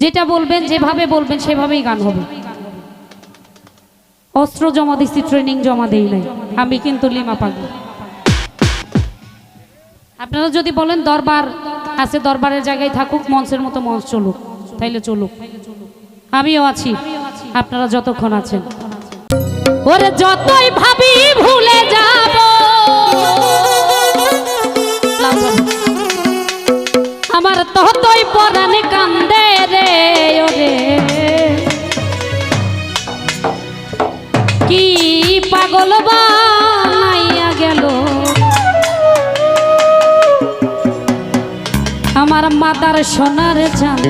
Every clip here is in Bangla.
যেটা বলবেন, যেভাবে বলবেন, সেভাবেই গান হবে। অস্ত্র জমা দিচ্ছি ট্রেনিং জমা দেই নাই। আমি কিন্তু লিমা পাগি আপনারা যদি বলেন, দরবার আছে, দরবারের জায়গায় থাকুক, মঞ্চের মতো মঞ্চ চলুক, তাইলে চলুক। আমিও আছি। আপনারা যতক্ষণ আছেন। ওরে যতই ভাবি ভুলে যাব। আমার ততই পরাণ কান্দে রে ওরে। কি পাগল বানাইয়া গেল। আমার মাতার সোনার চাঁদ।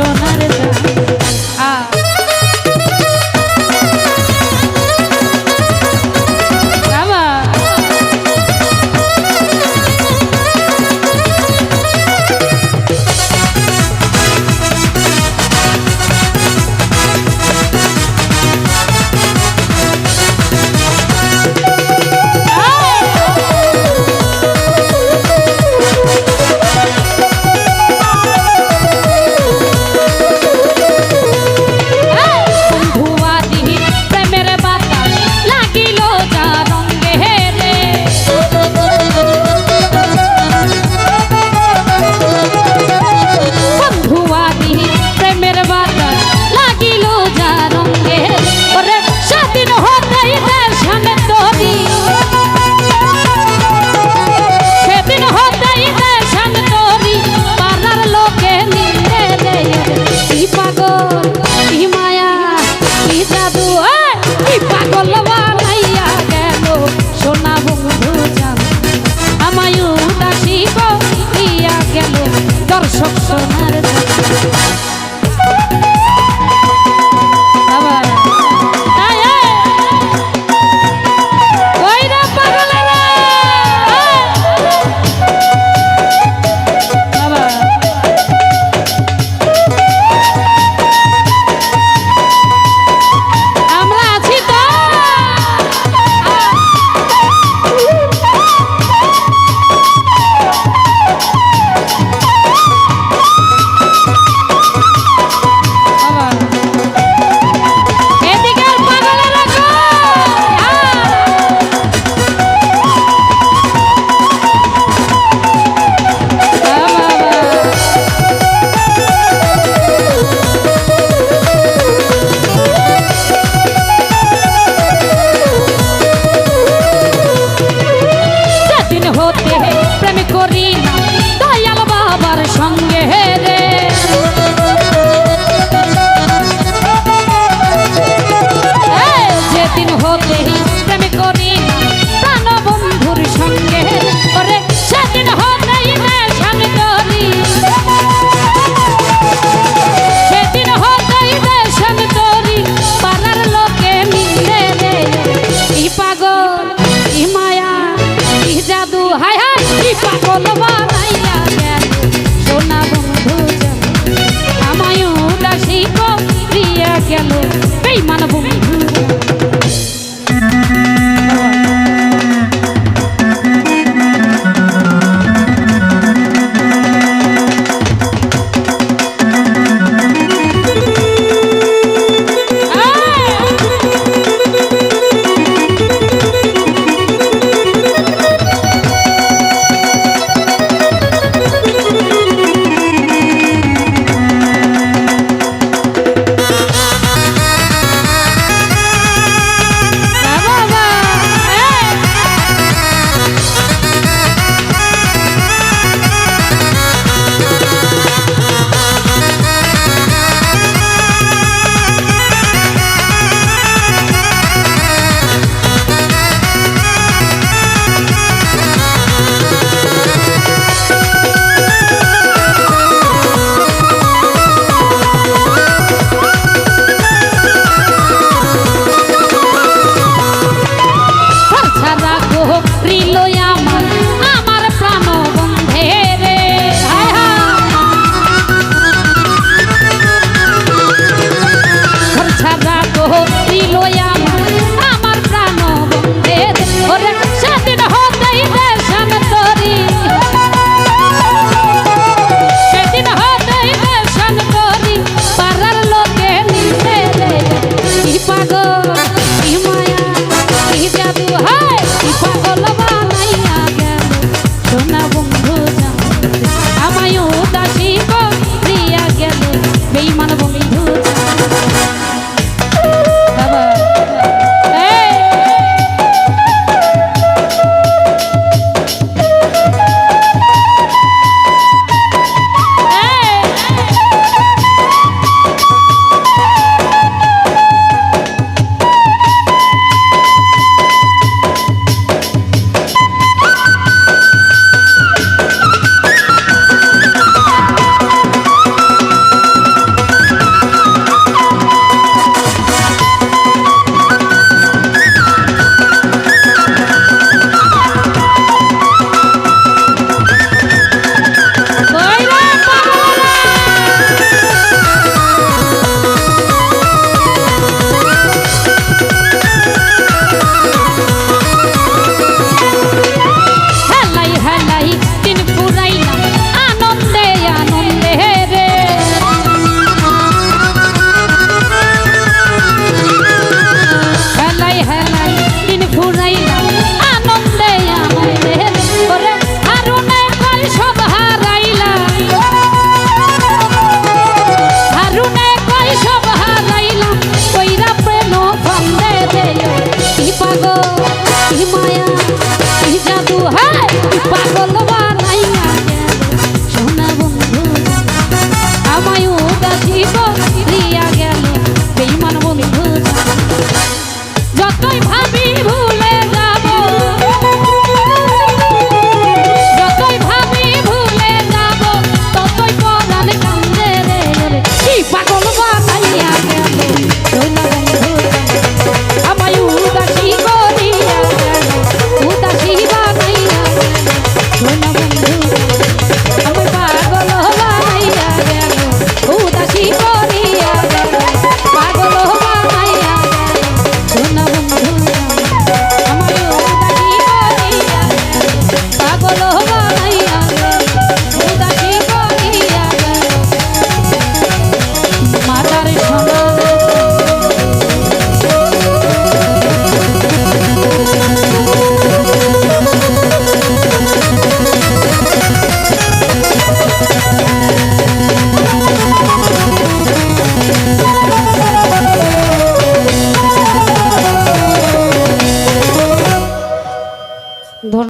persona. পাগল গেল। বেইমান বন্ধু